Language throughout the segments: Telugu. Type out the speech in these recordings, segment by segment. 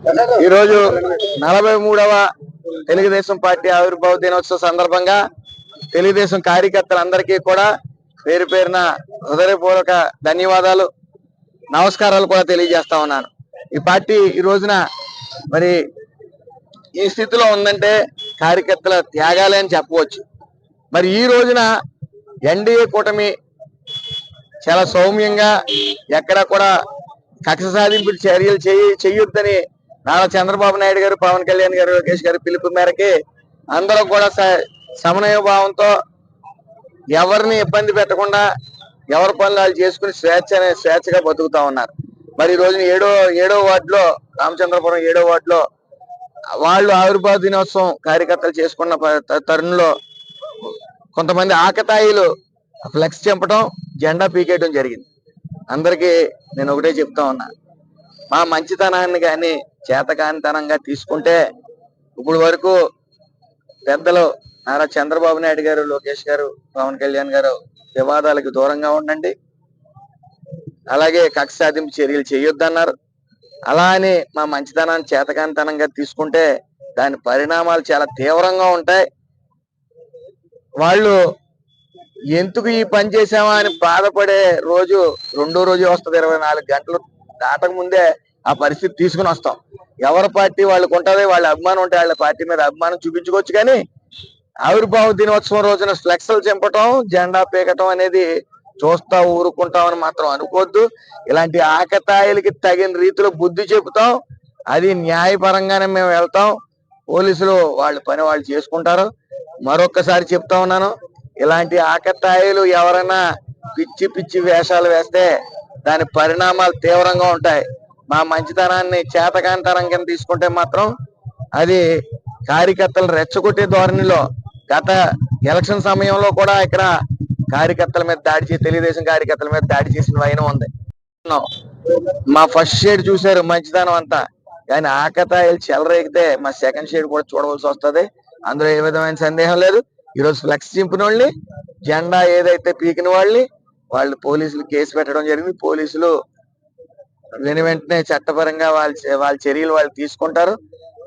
ఈరోజు నలభై మూడవ తెలుగుదేశం పార్టీ ఆవిర్భావ దినోత్సవ సందర్భంగా తెలుగుదేశం కార్యకర్తలందరికీ కూడా పేరు పేరున హృదయపూర్వక ధన్యవాదాలు నమస్కారాలు కూడా తెలియజేస్తా ఉన్నాను. ఈ పార్టీ ఈ రోజున మరి ఈ స్థితిలో ఉందంటే కార్యకర్తల త్యాగాలే అని చెప్పవచ్చు. మరి ఈ రోజున ఎన్డీఏ కూటమి చాలా సౌమ్యంగా ఎక్కడ కూడా కక్ష సాధింపు చర్యలు చేయ చేయొద్దని నారా చంద్రబాబు నాయుడు గారు పవన్ కళ్యాణ్ గారు లోకేష్ గారు పిలుపు మేరకి అందరూ కూడా స- సమన్వయ భావంతో ఎవరిని ఇబ్బంది పెట్టకుండా ఎవరి పనులు వాళ్ళు చేసుకుని స్వేచ్ఛ అనే స్వేచ్ఛగా బతుకుతా ఉన్నారు. మరి ఈ రోజున ఏడో ఏడో వార్డులో రామచంద్రపురం ఏడో వార్డులో వాళ్ళు ఆవిర్భావ దినోత్సవం కార్యకర్తలు చేసుకున్న తరుణంలో కొంతమంది ఆకతాయిలు ఫ్లెక్స్ చెంపడం జెండా పీకేయడం జరిగింది. అందరికీ నేను ఒకటే చెప్తా ఉన్నా. మా మంచితనాన్ని కానీ చేతకానితనంగా తీసుకుంటే ఇప్పుడు వరకు పెద్దలు నారా చంద్రబాబు నాయుడు గారు లోకేష్ గారు పవన్ కళ్యాణ్ గారు వివాదాలకు దూరంగా ఉండండి. అలాగే కక్ష సాధింపు చర్యలు చేయొద్దన్నారు. అలా అని మా మంచితనాన్ని చేతకానితనంగా తీసుకుంటే దాని పరిణామాలు చాలా తీవ్రంగా ఉంటాయి. వాళ్ళు ఎందుకు ఈ పని చేసామా అని బాధపడే రోజు రెండో రోజు వస్తుంది ఇరవై నాలుగు గంటలు దాటక ముందే ఆ పరిస్థితి తీసుకుని వస్తాం. ఎవరి పార్టీ వాళ్ళకు ఉంటుంది వాళ్ళ అభిమానం ఉంటే వాళ్ళ పార్టీ మీద అభిమానం చూపించుకోవచ్చు కానీ ఆవిర్భావ దినోత్సవం రోజున ఫ్లెక్స్లు చింపటం జెండా పీకటం అనేది చూస్తా ఊరుకుంటామని మాత్రం అనుకోవద్దు. ఇలాంటి ఆకతాయిలకి తగిన రీతిలో బుద్ధి చెబుతాం. అది న్యాయపరంగానే మేము వెళ్తాం. పోలీసులు వాళ్ళ పని వాళ్ళు చేసుకుంటారు. మరొక్కసారి చెప్తా ఉన్నాను ఇలాంటి ఆకతాయిలు ఎవరైనా పిచ్చి పిచ్చి వేషాలు వేస్తే దాని పరిణామాలు తీవ్రంగా ఉంటాయి. మా మంచితనాన్ని చేతకాంతరం కింద తీసుకుంటే మాత్రం అది కార్యకర్తలు రెచ్చగొట్టే ధోరణిలో గత ఎలక్షన్ సమయంలో కూడా ఇక్కడ కార్యకర్తల మీద దాడి చేసి తెలుగుదేశం కార్యకర్తల మీద దాడి చేసిన వైనం ఉంది. మా ఫస్ట్ షేడ్ చూశారు మంచితనం అంతా. కానీ ఆకతాయిలు చెలరేగితే మా సెకండ్ షేడ్ కూడా చూడవలసి వస్తది. అందులో ఏ విధమైన సందేహం లేదు. ఈ రోజు ఫ్లెక్స్ చింపిన వాళ్ళని జెండా ఏదైతే పీకిన వాళ్ళని వాళ్ళు పోలీసులు కేసు పెట్టడం జరిగింది. పోలీసులు వెను వెంటనే చట్టపరంగా వాళ్ళ వాళ్ళ చర్యలు వాళ్ళు తీసుకుంటారు.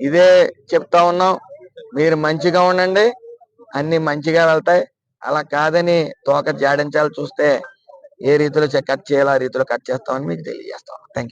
ఇదే చెప్తా ఉన్నాం. మీరు మంచిగా ఉండండి. అన్ని మంచిగా వెళ్తాయి. అలా కాదని తోక జాడించాలి చూస్తే ఏ రీతిలో కట్ చేయాలో ఆ రీతిలో కట్ చేస్తామని మీకు తెలియజేస్తాం థ్యాంక్